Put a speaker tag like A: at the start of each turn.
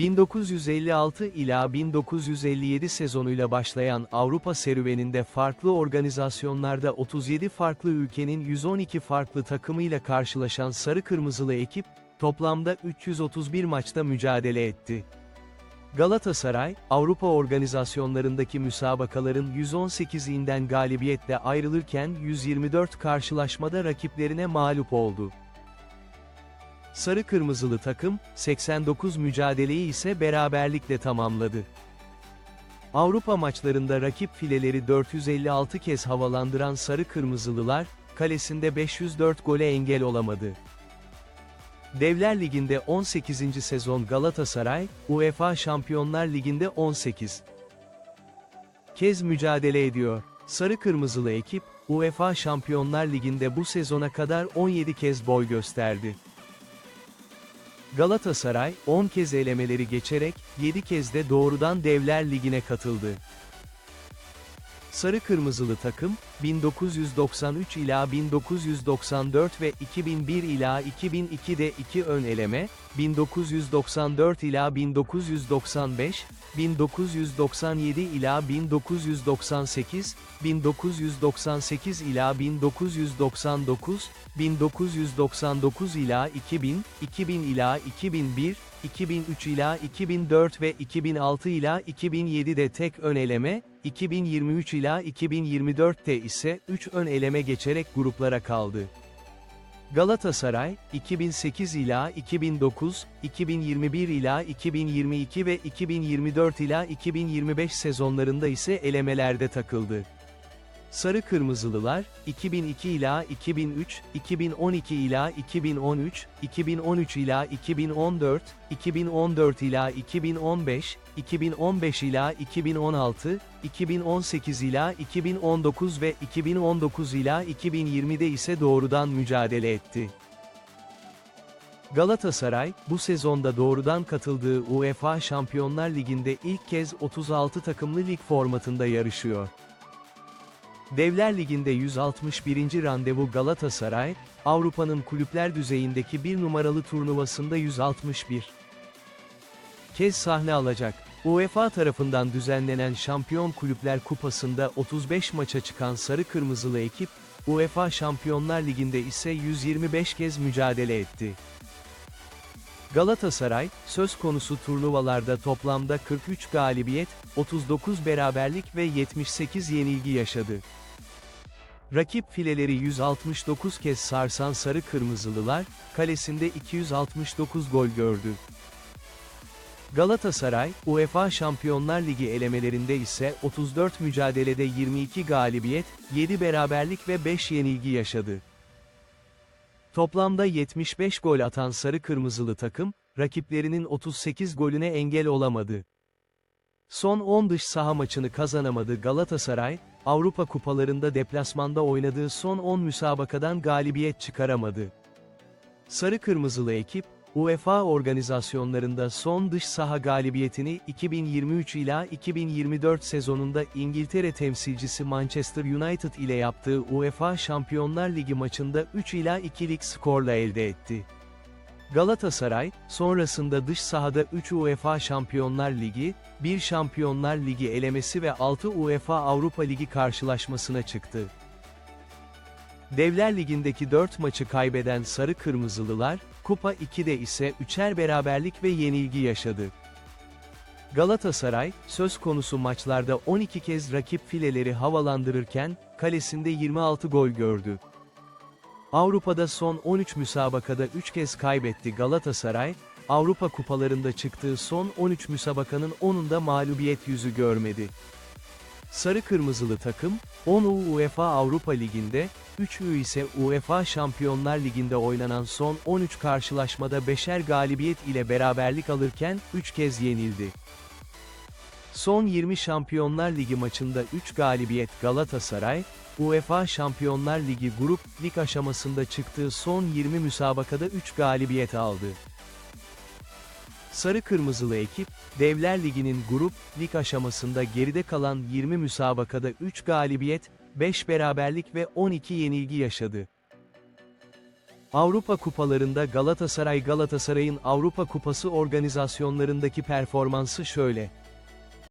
A: 1956 ila 1957 sezonuyla başlayan Avrupa serüveninde farklı organizasyonlarda 37 farklı ülkenin 112 farklı takımıyla karşılaşan Sarı Kırmızılı ekip, toplamda 331 maçta mücadele etti. Galatasaray, Avrupa organizasyonlarındaki müsabakaların 118'inden galibiyetle ayrılırken 124 karşılaşmada rakiplerine mağlup oldu. Sarı Kırmızılı takım, 89 mücadeleyi ise beraberlikle tamamladı. Avrupa maçlarında rakip fileleri 456 kez havalandıran Sarı Kırmızılılar, kalesinde 504 gole engel olamadı. Devler Ligi'nde 18. sezon Galatasaray, UEFA Şampiyonlar Ligi'nde 18 kez mücadele ediyor. Sarı Kırmızılı ekip, UEFA Şampiyonlar Ligi'nde bu sezona kadar 17 kez boy gösterdi. Galatasaray, 10 kez elemeleri geçerek, 7 kez de doğrudan Devler Ligi'ne katıldı. Sarı Kırmızılı takım, 1993 ila 1994 ve 2001 ila 2002'de 2 ön eleme, 1994 ila 1995, 1997 ila 1998, 1998 ila 1999, 1999 ila 2000, 2000 ila 2001, 2003 ila 2004 ve 2006 ila 2007'de tek ön eleme, 2023 ila 2024'te ise 3 ön eleme geçerek gruplara kaldı. Galatasaray, 2008 ila 2009, 2021 ila 2022 ve 2024 ila 2025 sezonlarında ise elemelerde takıldı. Sarı Kırmızılılar, 2002 ila 2003, 2012 ila 2013, 2013 ila 2014, 2014 ila 2015, 2015 ila 2016, 2018 ila 2019 ve 2019 ila 2020'de ise doğrudan mücadele etti. Galatasaray, bu sezonda doğrudan katıldığı UEFA Şampiyonlar Ligi'nde ilk kez 36 takımlı lig formatında yarışıyor. Devler Ligi'nde 161. randevu Galatasaray, Avrupa'nın kulüpler düzeyindeki bir numaralı turnuvasında 161 kez sahne alacak. UEFA tarafından düzenlenen Şampiyon Kulüpler Kupası'nda 35 maça çıkan Sarı Kırmızılı ekip, UEFA Şampiyonlar Ligi'nde ise 125 kez mücadele etti. Galatasaray, söz konusu turnuvalarda toplamda 43 galibiyet, 39 beraberlik ve 78 yenilgi yaşadı. Rakip fileleri 169 kez sarsan Sarı Kırmızılılar, kalesinde 269 gol gördü. Galatasaray, UEFA Şampiyonlar Ligi elemelerinde ise 34 mücadelede 22 galibiyet, 7 beraberlik ve 5 yenilgi yaşadı. Toplamda 75 gol atan Sarı Kırmızılı takım, rakiplerinin 38 golüne engel olamadı. Son 10 dış saha maçını kazanamadı Galatasaray, Avrupa kupalarında deplasmanda oynadığı son 10 müsabakadan galibiyet çıkaramadı. Sarı Kırmızılı ekip, UEFA organizasyonlarında son dış saha galibiyetini 2023 ila 2024 sezonunda İngiltere temsilcisi Manchester United ile yaptığı UEFA Şampiyonlar Ligi maçında 3 ila 2'lik skorla elde etti. Galatasaray, sonrasında dış sahada 3 UEFA Şampiyonlar Ligi, 1 Şampiyonlar Ligi elemesi ve 6 UEFA Avrupa Ligi karşılaşmasına çıktı. Devler Ligi'ndeki 4 maçı kaybeden Sarı Kırmızılılar, Kupa 2'de ise 3'er beraberlik ve yenilgi yaşadı. Galatasaray, söz konusu maçlarda 12 kez rakip fileleri havalandırırken, kalesinde 26 gol gördü. Avrupa'da son 13 müsabakada 3 kez kaybetti Galatasaray, Avrupa kupalarında çıktığı son 13 müsabakanın 10'unda mağlubiyet yüzü görmedi. Sarı Kırmızılı takım, 10 UEFA Avrupa Ligi'nde, 3 ise UEFA Şampiyonlar Ligi'nde oynanan son 13 karşılaşmada 5'er galibiyet ile beraberlik alırken 3 kez yenildi. Son 20 Şampiyonlar Ligi maçında 3 galibiyet Galatasaray, UEFA Şampiyonlar Ligi grup lig aşamasında çıktığı son 20 müsabakada 3 galibiyet aldı. Sarı Kırmızılı ekip, Devler Ligi'nin grup lig aşamasında geride kalan 20 müsabakada 3 galibiyet, 5 beraberlik ve 12 yenilgi yaşadı. Avrupa Kupalarında Galatasaray Galatasaray'ın Avrupa Kupası organizasyonlarındaki performansı şöyle.